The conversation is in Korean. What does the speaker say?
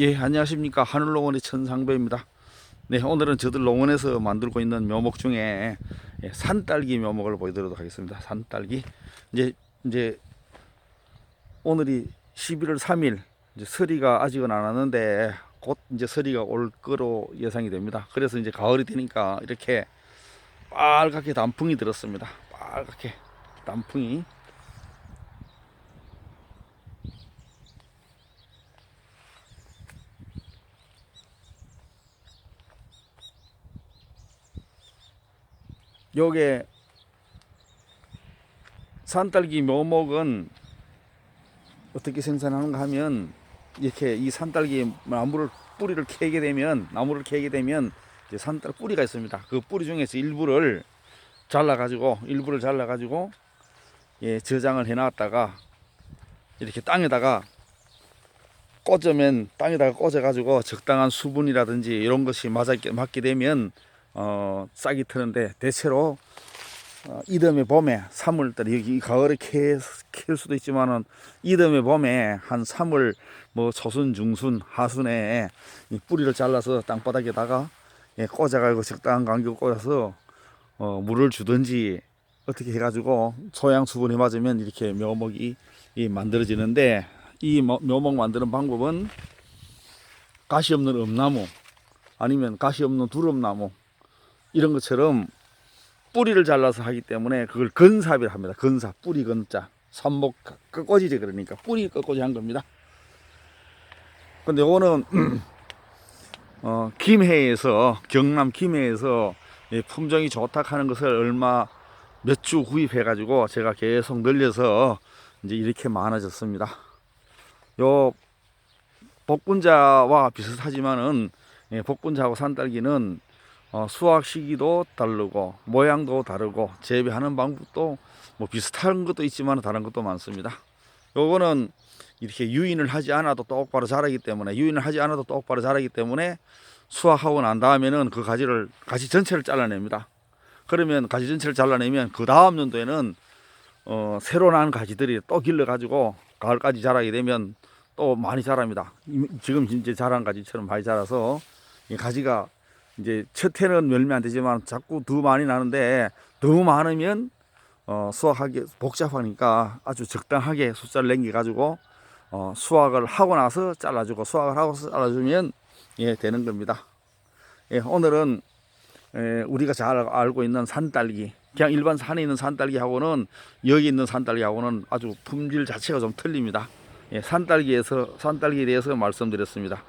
예, 안녕하십니까. 하늘농원의 천상배입니다. 네, 오늘은 저들 농원에서 만들고 있는 묘목 중에 예, 산딸기 묘목을 보여드리도록 하겠습니다. 산딸기. 이제, 이제, 오늘이 11월 3일, 이제 서리가 아직은 안 왔는데, 곧 이제 서리가 올 거로 예상이 됩니다. 그래서 이제 가을이 되니까 이렇게 빨갛게 단풍이 들었습니다. 빨갛게 단풍이. 요게 산딸기 묘목은 어떻게 생산하는가 하면 이렇게 이 산딸기 나무를 뿌리를 캐게 되면 나무를 캐게 되면 이제 산딸 뿌리가 있습니다. 그 뿌리 중에서 일부를 잘라 가지고 일부를 잘라 가지고 예, 저장을 해 놨다가 이렇게 땅에다가 꽂으면 땅에다가 꽂아 가지고 적당한 수분이라든지 이런 것이 맞게 맞게 되면 어, 싹이 트는데 대체로 어, 이듬해 봄에 3월달 여기 가을에 캐, 캘 수도 있지만은 이듬해 봄에 한 3월 뭐 초순 중순 하순에 이 뿌리를 잘라서 땅바닥에다가 예, 꽂아가지고 적당한 간격 꽂아서 어, 물을 주든지 어떻게 해가지고 소양 수분이 맞으면 이렇게 묘목이 이 만들어지는데 이 모- 묘목 만드는 방법은 가시 없는 엄나무 아니면 가시 없는 두릅나무 이런 것처럼 뿌리를 잘라서 하기 때문에 그걸 건삽이라 합니다. 건삽 뿌리 건자 삽목 꺾어지지 그러니까 뿌리 꺾어지 한 겁니다. 근데 요거는 어, 김해에서 경남 김해에서 이 품종이 좋다 하는 것을 얼마 몇 주 구입해 가지고 제가 계속 늘려서 이제 이렇게 많아졌습니다. 요 복분자와 비슷하지만은 예, 복분자하고 산딸기는 어, 수확 시기도 다르고 모양도 다르고 재배하는 방법도 뭐 비슷한 것도 있지만 다른 것도 많습니다. 요거는 이렇게 유인을 하지 않아도 똑바로 자라기 때문에 유인을 하지 않아도 똑바로 자라기 때문에 수확하고 난 다음에는 그 가지를 가지 전체를 잘라냅니다. 그러면 가지 전체를 잘라내면 그 다음 연도에는 어, 새로 난 가지들이 또 길러 가지고 가을까지 자라게 되면 또 많이 자랍니다. 이- 지금 이제 자란 가지처럼 많이 자라서 이 가지가 이제 첫 해는 열매 안 되지만 자꾸 더 많이 나는데 너무 많으면 어, 수확하기 복잡하니까 아주 적당하게 숫자를 남겨 가지고 어, 수확을 하고 나서 잘라주고 수확을 하고 서 잘라주면 예 되는 겁니다. 예, 오늘은 에, 우리가 잘 알고 있는 산딸기 그냥 일반 산에 있는 산딸기하고는 여기 있는 산딸기하고는 아주 품질 자체가 좀 틀립니다. 예, 산딸기에서 산딸기에 대해서 말씀드렸습니다.